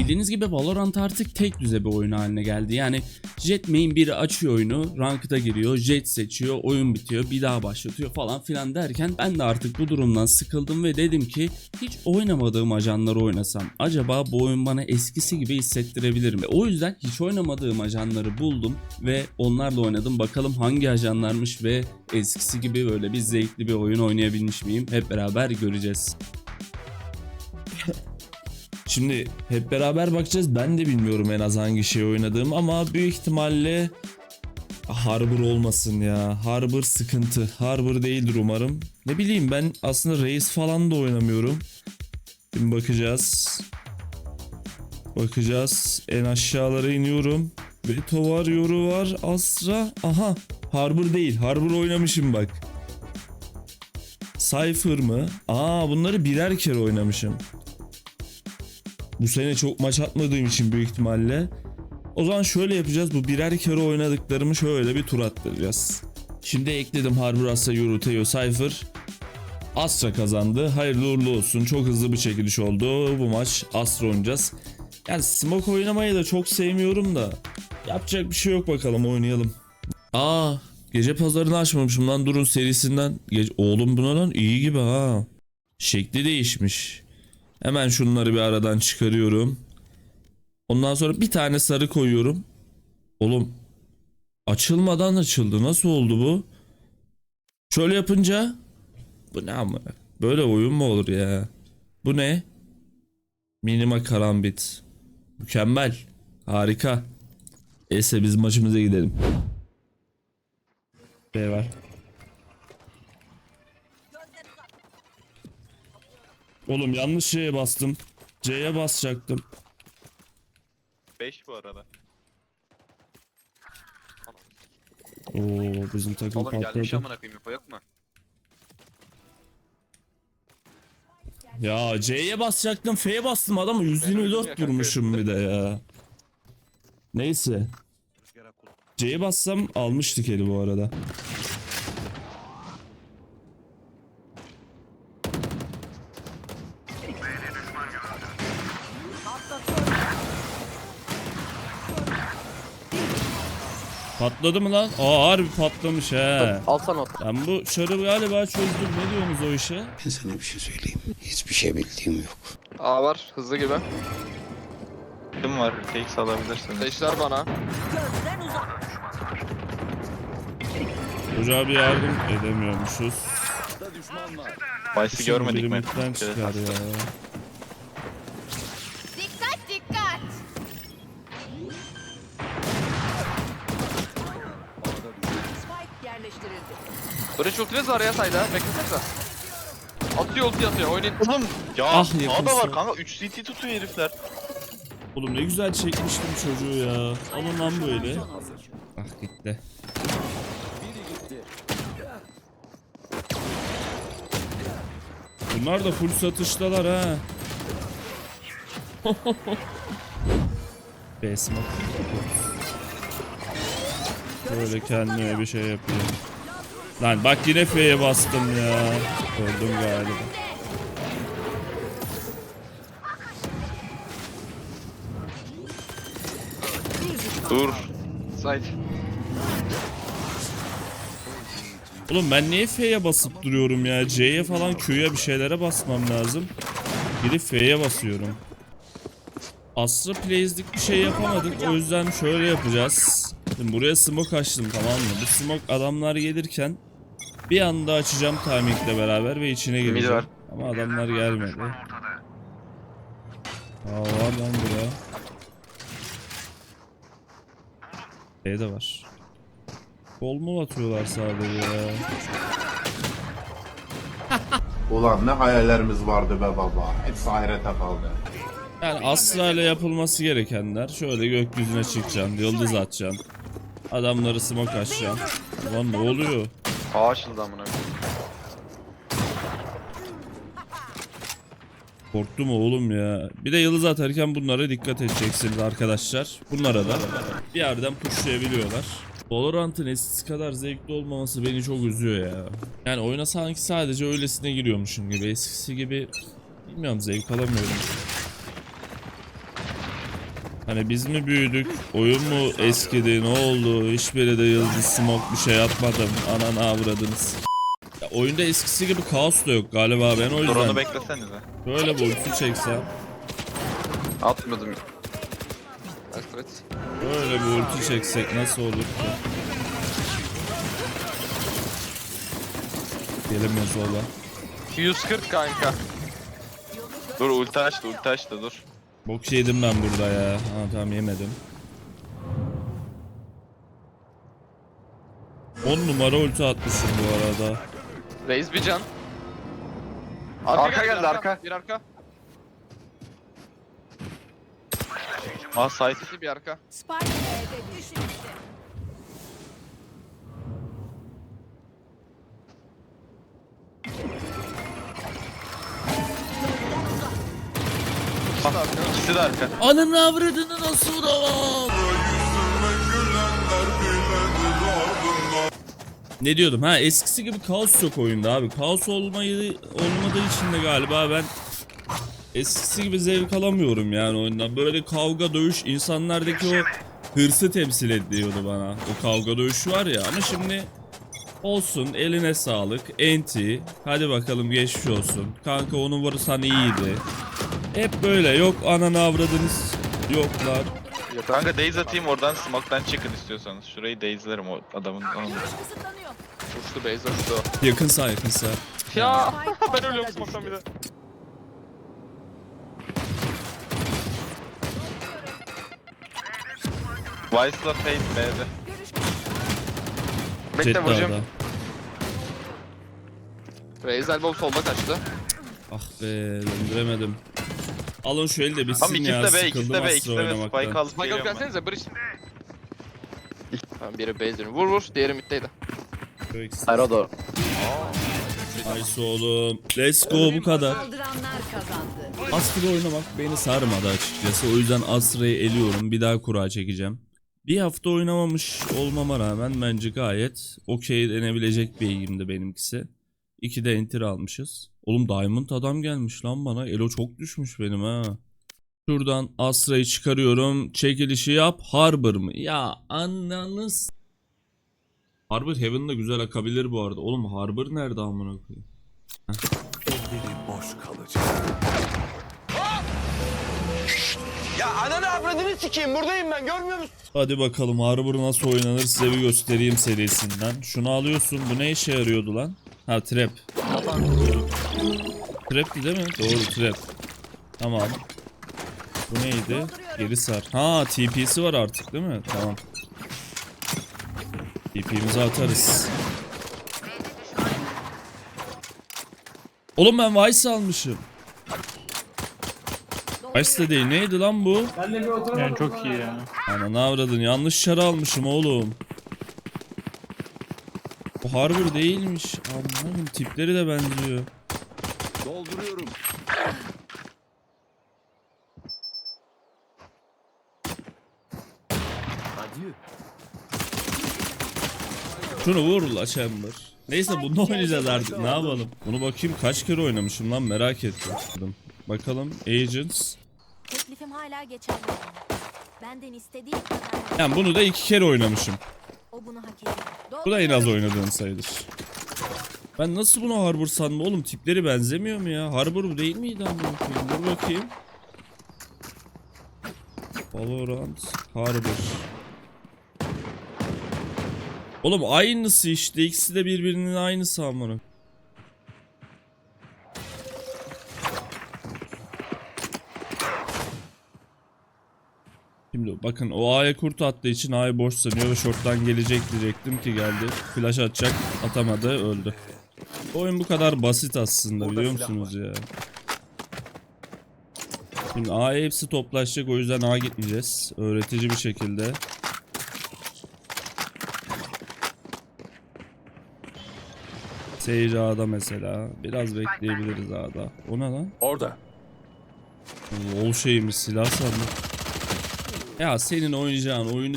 Bildiğiniz gibi Valorant artık tek düze bir oyun haline geldi. Yani Jet main biri açıyor oyunu, rankta giriyor, Jet seçiyor, oyun bitiyor, bir daha başlatıyor falan filan derken ben de artık bu durumdan sıkıldım ve dedim ki hiç oynamadığım ajanları oynasam acaba bu oyun bana eskisi gibi hissettirebilir mi? O yüzden hiç oynamadığım ajanları buldum ve onlarla oynadım. Bakalım hangi ajanlarmış ve eskisi gibi böyle bir zevkli bir oyun oynayabilmiş miyim? Hep beraber göreceğiz. Şimdi hep beraber bakacağız. Ben de bilmiyorum en az hangi şey oynadığım ama büyük ihtimalle Harbor olmasın ya. Harbor sıkıntı. Harbor değildir umarım. Ne bileyim ben aslında Reis falan da oynamıyorum. Şimdi bakacağız. Bakacağız. En aşağılara iniyorum. Beto var, Yoru var, Astra. Aha. Harbor değil. Harbor oynamışım bak. Cypher mı? Aa bunları birer kere oynamışım. Bu sene çok maç atmadığım için büyük ihtimalle. O zaman şöyle yapacağız. Bu birer kere oynadıklarımı şöyle bir tur attıracağız. Şimdi ekledim Harbor Astra, Yoru, Teo, Cypher. Astra kazandı. Hayırlı uğurlu olsun. Çok hızlı bir çekiliş oldu. Bu maç Astra oynayacağız. Yani smoke oynamayı da çok sevmiyorum da. Yapacak bir şey yok bakalım oynayalım. Aa gece pazarını açmamışım lan durun serisinden. Gece... Oğlum buna lan iyi gibi ha. Şekli değişmiş. Hemen şunları bir aradan çıkarıyorum. Ondan sonra bir tane sarı koyuyorum. Oğlum açılmadan açıldı. Nasıl oldu bu? Şöyle yapınca bu ne ama? Böyle oyun mu olur ya? Bu ne? Minima karambit. Mükemmel. Harika. Neyse biz maçımıza gidelim. B var. Oğlum yanlış şeye bastım. C'ye basacaktım. 5 bu arada. Oo bizim takım Oğlum gelmiş patladı. amına koyayım info yok mu? Ya C'ye basacaktım F'ye bastım adamı öldüm 124 ya vurmuşum bir de ya. Neyse. C'ye bassam almıştık eli bu arada. Patladı mı lan? Aa harbi patlamış he. Alsana o. Ben bu şarı galiba çözdüm. Ne diyorsunuz o işe? Ben sana bir şey söyleyeyim. Hiçbir şey bildiğim yok. A var hızlı gibi. Kim var? TX alabilirsin. Eşler bana. Çocuğa bir yardım edemiyormuşuz. Vice'ı görmedik mi? Limitten çıkar ya. Yerleştirildi. Böyle çok ultiniz var ya sayda. Beklesenize. Atıyor ulti atıyor. Oynayın. Oğlum ya Ah, sağda yakınsın. var kanka 3 CT tutuyor herifler. Oğlum ne güzel çekmiştim çocuğu ya. Alın lan böyle. Ah gitti. Bunlar da full satıştalar ha. B smoke. Böyle kendime bir şey yapayım. Lan bak yine F'ye bastım ya. Öldüm galiba. Dur. Side. Oğlum ben niye F'ye basıp duruyorum ya? C'ye falan Q'ya bir şeylere basmam lazım. Biri F'ye basıyorum. Astra Plays'lik bir şey yapamadık. O yüzden şöyle yapacağız. Şimdi buraya smoke açtım tamam mı? Bu smoke adamlar gelirken bir anda açacağım timingle beraber ve içine gireceğim. var. Ama adamlar gelmedi. Aa var lan buraya. B de var. Kol mu atıyorlar sadece ya? Ulan ne hayallerimiz vardı be baba. Hepsi hayrete kaldı. Yani Astra ile yapılması gerekenler şöyle gökyüzüne çıkacaksın, yıldız atacaksın. Adamları smoke açacaksın. Lan ne oluyor? A açıldı amına. koyayım. Korktum oğlum ya. Bir de yıldız atarken bunlara dikkat edeceksiniz arkadaşlar. Bunlara da bir yerden pushlayabiliyorlar. Valorant'ın eskisi kadar zevkli olmaması beni çok üzüyor ya. Yani oyuna sanki sadece öylesine giriyormuşum gibi. Eskisi gibi bilmiyorum zevk alamıyorum. Hani biz mi büyüdük? Oyun mu eskidi? Ne oldu? Hiçbiri de yıldız smoke bir şey atmadım. Ananı avradınız. Ya oyunda eskisi gibi kaos da yok galiba ben o Dur onu yüzden beklesenize. böyle ulti çeksem Atmadım. Evet. böyle bir ulti çeksek nasıl olur ki? Gelemiyor sola. 140 kanka. Dur ulti açtı ulti açtı dur. Bok yedim ben burada ya. Ha tamam yemedim. 10 numara ulti atmışım bu arada. Reis bir can. Arka, geldi arka. Bir arka. Aa site. Bir arka. Spike B'de düştü. Ah, ikisi de arka. Ananı avradını nasıl vuramam? Ne diyordum ha eskisi gibi kaos yok oyunda abi. Kaos olmayı olmadığı için de galiba ben eskisi gibi zevk alamıyorum yani oyundan. Böyle kavga dövüş insanlardaki o hırsı temsil ediyordu bana. O kavga dövüşü var ya ama şimdi olsun eline sağlık. Enti hadi bakalım geçmiş olsun. Kanka onu vurursan iyiydi. Hep böyle yok ananı avradınız yoklar. Kanka daze atayım oradan smoke'tan çıkın istiyorsanız. Şurayı daze'lerim o adamın onun. Uçtu base uçtu. Yakın sağ yakın sağ. Ya ben ölüyorum smoke'tan bir de. Vice'la Fate B'de. Bekle vuracağım. Reis elbow solda kaçtı. Ah be döndüremedim. Alın şu eli de bitsin Ama ikisi ya de B, ikisi sıkıldım de B, ikisi de B. Spike oynamaktan. alıp Spike alıp geliyorum ben. gelsenize bridge. Tamam biri base dönüyor. Vur vur. Diğeri middeydi. Aerodo. Nice oğlum. Let's go bu kadar. Saldıranlar kazandı. Astra oynamak beni sarmadı açıkçası. O yüzden Astra'yı eliyorum. Bir daha kura çekeceğim. Bir hafta oynamamış olmama rağmen bence gayet okey denebilecek bir eğimdi benimkisi. İki de enter almışız. Oğlum Diamond adam gelmiş lan bana. Elo çok düşmüş benim ha. Şuradan Astra'yı çıkarıyorum. Çekilişi yap. Harbor mı? Ya ananız. Harbor Heaven'da güzel akabilir bu arada. Oğlum Harbor nerede amına koyayım? Hadi bakalım Harbor nasıl oynanır size bir göstereyim serisinden. Şunu alıyorsun. Bu ne işe yarıyordu lan? Ha trap. Trap'ti değil mi? Doğru trap. Tamam. Bu neydi? Geri sar. Ha TP'si var artık değil mi? Tamam. TP'mizi atarız. Oğlum ben Vice almışım. Vice de değil. Neydi lan bu? Yani çok iyi ya. Ana ne avradın yanlış şarı almışım oğlum. Bu Harbor değilmiş. Aman tipleri de benziyor. Dolduruyorum. Adieu. Şunu vur la Chamber. Neyse bunu oynayacağız artık ne yapalım. Bunu bakayım kaç kere oynamışım lan merak ettim. Bakalım Agents. Teklifim hala geçerli. Benden istediği kadar. Yani bunu da iki kere oynamışım. O bunu hak ediyor. Bu da en az oynadığım sayılır. Ben nasıl bunu Harbor sandım oğlum tipleri benzemiyor mu ya? Harbor bu değil miydi amına koyayım? Dur bakayım. Valorant Harbor. Oğlum aynısı işte ikisi de birbirinin aynısı amına. Şimdi bakın o A'ya kurt attığı için A'yı boş sanıyor ve short'tan gelecek diyecektim ki geldi. Flash atacak atamadı öldü. Oyun bu kadar basit aslında biliyor musunuz ya? Şimdi A'ya hepsi toplaşacak o yüzden A gitmeyeceğiz. Öğretici bir şekilde. Sage A'da mesela. Biraz bekleyebiliriz A'da. O ne lan? Orada. Ol şeymiş silah sandım. Ya senin oynayacağın oyunu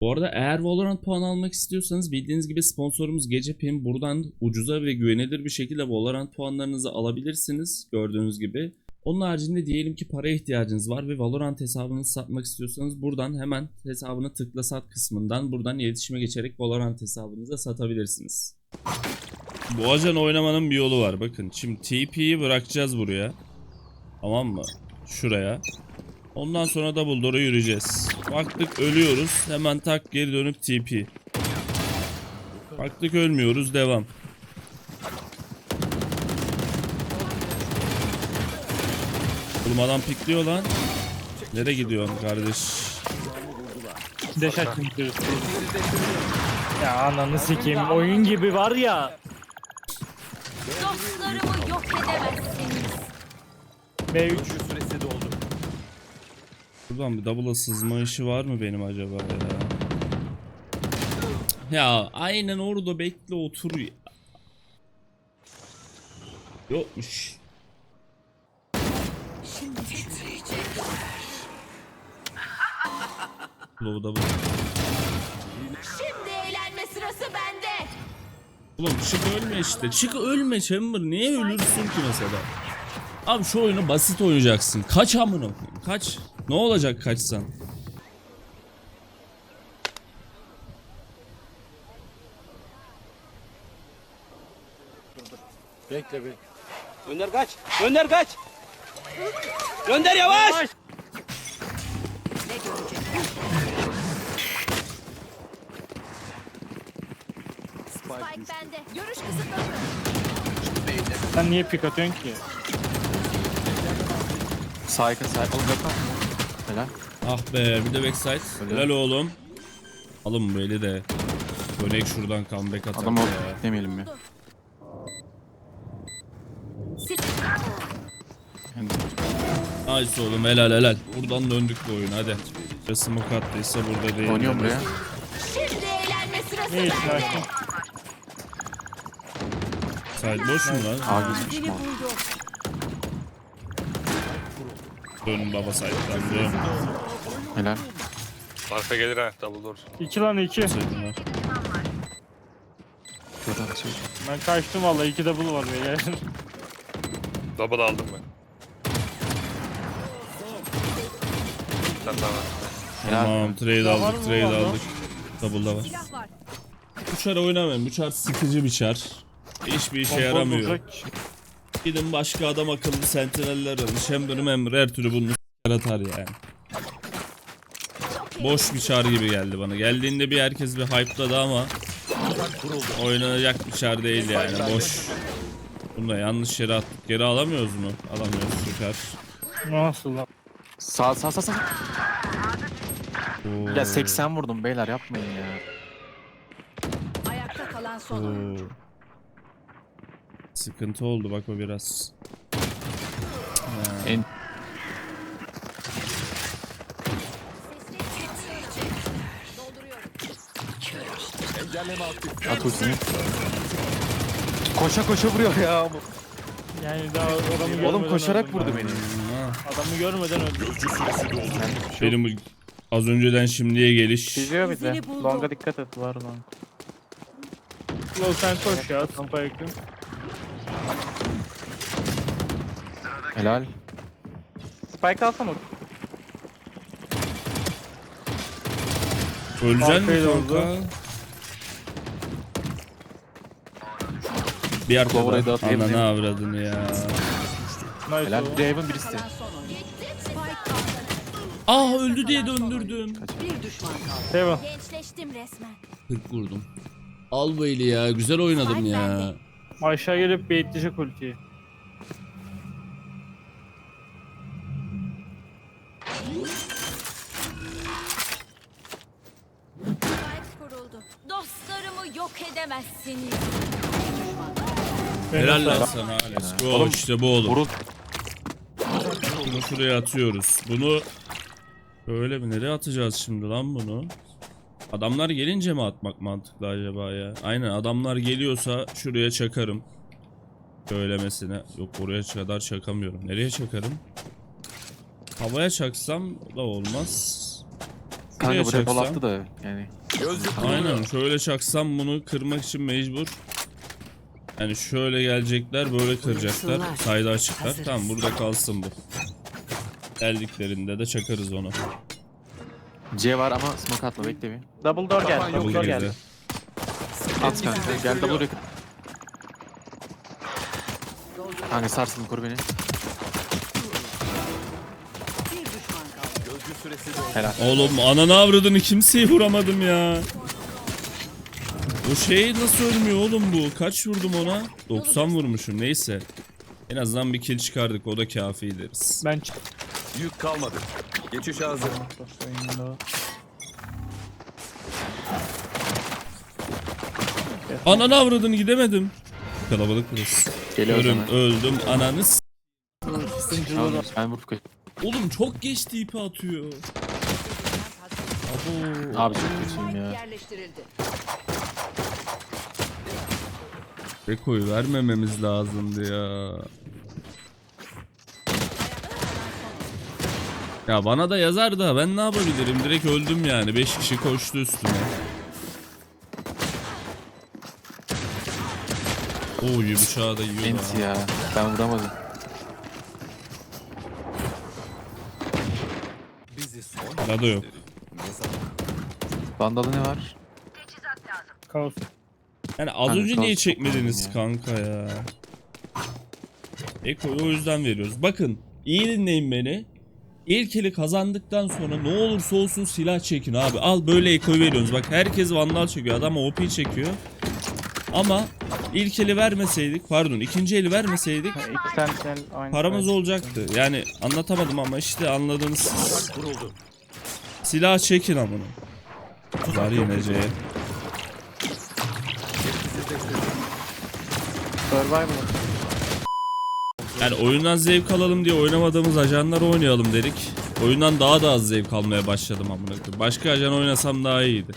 Bu arada eğer Valorant puan almak istiyorsanız bildiğiniz gibi sponsorumuz Gecepim. Buradan ucuza ve güvenilir bir şekilde Valorant puanlarınızı alabilirsiniz. Gördüğünüz gibi. Onun haricinde diyelim ki para ihtiyacınız var ve Valorant hesabınızı satmak istiyorsanız buradan hemen hesabını tıkla sat kısmından buradan iletişime geçerek Valorant hesabınıza satabilirsiniz. Bu ajan oynamanın bir yolu var. Bakın şimdi TP'yi bırakacağız buraya. Tamam mı? Şuraya. Ondan sonra double door'a yürüyeceğiz. Baktık ölüyoruz. Hemen tak geri dönüp TP. Baktık ölmüyoruz. Devam. Oğlum adam pikliyor lan. Nereye gidiyorsun kardeş? Deş gidiyoruz. Ya ananı sikeyim. Oyun gibi var ya. Dostlarımı yok edemezsiniz. B3. Süresi doldu. Buradan bir double'a sızma işi var mı benim acaba ya? Ya aynen orada bekle otur ya. Yokmuş. Low double. Şimdi eğlenme sırası bende. Oğlum çık ölme işte. Çık ölme Chamber. Niye ölürsün ki mesela? Abi şu oyunu basit oynayacaksın. Kaç amına koyayım. Kaç. Ne olacak kaçsan? Önder kaç. Önder kaç. Önder yavaş. Spike bende. Görüş kısıtlanıyor. Sen niye pik atıyorsun ki? Sayka sayka. Oğlum yapma. Helal. Ah be bir de backside. Helal oğlum. Alın eli de. Dönek şuradan comeback atar Adam ya. demeyelim mi? Nice oğlum helal helal. Buradan döndük bu oyun hadi. Ya smoke attıysa burada değil. Oynuyorum buraya. Şimdi eğlenme sırası Ne için bende. Side boş mu lan? A geçmiş mi? Dön baba dön. Helal. Arka gelir ha double door. 2 lan 2. Side'dan var. Şurada da şey. Ben kaçtım valla 2 double var beyler. Double aldım ben. Tane daha var. Helal. Tamam trade Ya var aldık trade valla? aldık. Double'da var. Silah var. Bu çar oynamayın. Bu çar sıkıcı bir çar. Hiçbir işe yaramıyor. Bozulacak ki. Gidin başka adam akıllı sentineller alın. Chamber member her türlü bunu atar yani. Boş bir çar gibi geldi bana. Geldiğinde bir herkes bir hype'ladı ama oynanacak bir çar değil yani. Boş. Bunu da yanlış yere attık. Geri alamıyoruz mu? Alamıyoruz süper. Nasıl lan? Sağ sağ sağ sağ. Oo. Ya 80 vurdum beyler yapmayın ya. Ayakta kalan son oyuncu. Oo. Sıkıntı oldu bak o biraz. En at ultini. Koşa koşa vuruyor ya. bu. Yani daha adamı görmeden Oğlum koşarak öldüm vurdu ben. beni. Adamı görmeden öldüm. Benim bu az önceden şimdiye geliş. Geliyor bir de. Longa dikkat et var long. Low sen koş ya. Tampa yakın. Helal. Spike alsana. Öleceksin mi kanka? Bir arkada. Lower'ı da atayım Ananı avradını ya. Nice Helal. oğlum. Draven birisi. Ah öldü diye döndürdüm. bir düşman kaldı. Heaven. Gençleştim resmen. 40 vurdum. Al bu eli ya. Güzel oynadım ya. Aşağı gelip baitleyecek ultiyi. Dostlarımı yok edemezsiniz. Helal lan sana. Let's go. Oğlum, işte bu oğlum. Vurul. Bunu şuraya atıyoruz. Bunu böyle mi? Nereye atacağız şimdi lan bunu? Adamlar gelince mi atmak mantıklı acaba ya? Aynen adamlar geliyorsa şuraya çakarım. Söylemesine. Yok oraya kadar çakamıyorum. Nereye çakarım? Havaya çaksam da olmaz. Kanka buraya attı da yani. Aynen şöyle çaksam bunu kırmak için mecbur. Yani şöyle gelecekler böyle kıracaklar. Sayda açıklar. Tamam burada kalsın bu. Geldiklerinde de çakarız onu. C var ama smoke atma bekle bir. Double door geldi. Double Double door geldi. At kanka gel double yakın. Kanka sarsın koru beni. Süresi doldu. Helal. Oğlum ananı avradını kimseyi vuramadım ya. O şey nasıl ölmüyor oğlum bu? Kaç vurdum ona? 90 vurmuşum neyse. En azından bir kill çıkardık o da kafi deriz. Ben çık. Yük kalmadı. Geçiş hazır. Ananı avradını gidemedim. Kalabalık burası. Geliyor o Ölüm zaman. öldüm ananı s- ben vurup kaç. Oğlum çok geç tipi atıyor. Abo. Abi çok kötüyüm ya. Yerleştirildi. Reko'yu vermememiz lazımdı ya. Ya bana da yazar da ben ne yapabilirim? Direkt öldüm yani. 5 kişi koştu üstüme. Oo bıçağı da yiyor Ent da. ya. Ben vuramadım. Bizi son Bana da yok. Vandalı ne var? Kaos. Yani az Kanka, önce kaos niye çok çekmediniz ya. kanka ya? Eko'yu o yüzden veriyoruz. Bakın iyi dinleyin beni. İlk eli kazandıktan sonra ne olursa olsun silah çekin abi. Al böyle Eko'yu veriyoruz. Bak herkes vandal çekiyor. Adam OP çekiyor. Ama ilk eli vermeseydik pardon ikinci eli vermeseydik İki sentinel aynı. paramız olacaktı. Yani anlatamadım ama işte anladınız siz. Silah çekin amına. Var yine C. Survival. Yani oyundan zevk alalım diye oynamadığımız ajanlar oynayalım dedik. Oyundan daha da az zevk almaya başladım amına koyayım. Başka ajan oynasam daha iyiydi.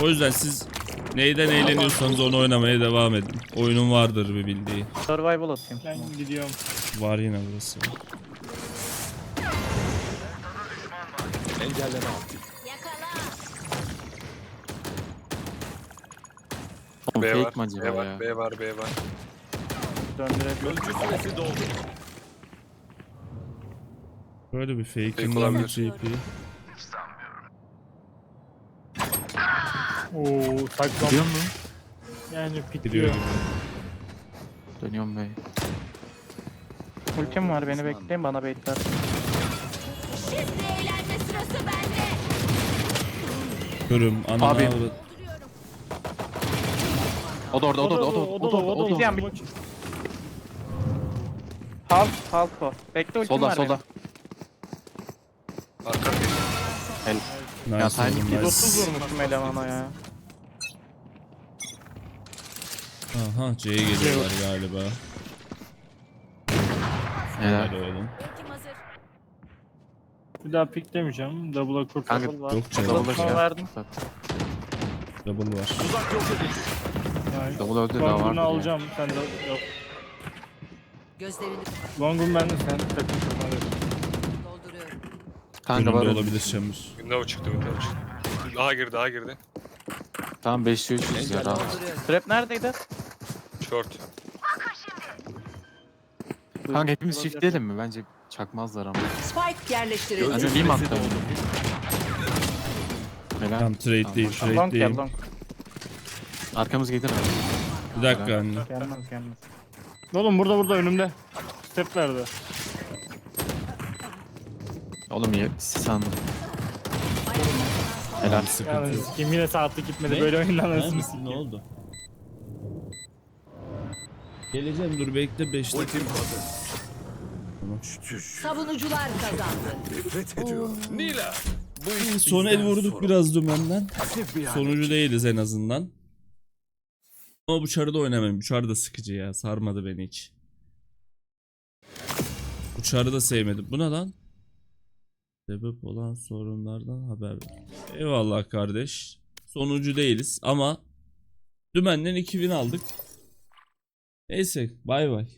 O yüzden siz neyden eğleniyorsanız onu oynamaya devam edin. Oyunun vardır bir bildiği. Survival atayım. Ben gidiyorum. Var yine burası. Engelleme aktif. Yakala. Oğlum B fake var. mi acaba B ya? var. B var. B var. Döndürelim. Gözcü süresi doldu. Böyle bir Fake fake'inden bir olabilir. TP. Oo, saklan. Gidiyor mu? Yani Gidiyor pitliyor. gibi. Dönüyorum bey. Ultim var beni bekleyin bana baitler. Şimdi Körüm. Ananı Abi. Dolduruyorum. O da orada, o da orada, o da o da orada, o da orada. İzleyen bir- Halt halt o. Bekle ultim Solda, var solda. Arka bir. Nice Ya, oğlum, timing nice. benim. 30 vurmuşum elemana ya. Aha C'ye geliyorlar galiba. Helal. Helal oğlum. Bir daha piklemeyeceğim. Double'a kurt. Kanka, Double var. Yok C. Double Double şey. verdim. Double var. Uzak yok edildi. Yani. Double öldü daha var. Alacağım. Sen de yok. Gözlerini Long'un bende sen takım kurma. dolduruyorum. Kanka var. Öldü. olabilir Şamuz. Window çıktı. Window çıktı. Daha girdi. Daha girdi. Tamam 5'te 300 ya rahat. Dolduruyorum. Trap neredeydi? Short. Kanka hepimiz shiftleyelim mi? Bence çakmazlar ama. Spike yerleştirildi. Önce bir mi attı? Helal. Tamam trade değil trade Long değil. gel long. Arkamız gelir mi? Bir dakika anne. Gelmez gelmez. Oğlum burada burada önümde. Steplerde. Oğlum ya sandım. Helal. Sıkıntı kim yine saatlik gitmedi Ne? böyle oyundan arasını ne oldu? Geleceğim dur bekle 5 dakika. Ultim hazır. Savunucular kazandı. Nefret ediyorum. Nila. Bu iş Son el bizden vurduk sorumlu. biraz dümenden. Pasif bir Sonucu değiliz en azından. Ama bu çarı da oynamayayım. Bu çarı da sıkıcı ya. Sarmadı beni hiç. Bu çarı da sevmedim. Bu ne lan? Sebep olan sorunlardan haber ver. Eyvallah kardeş. Sonucu değiliz ama dümenden 2000 aldık. Neyse bay bay.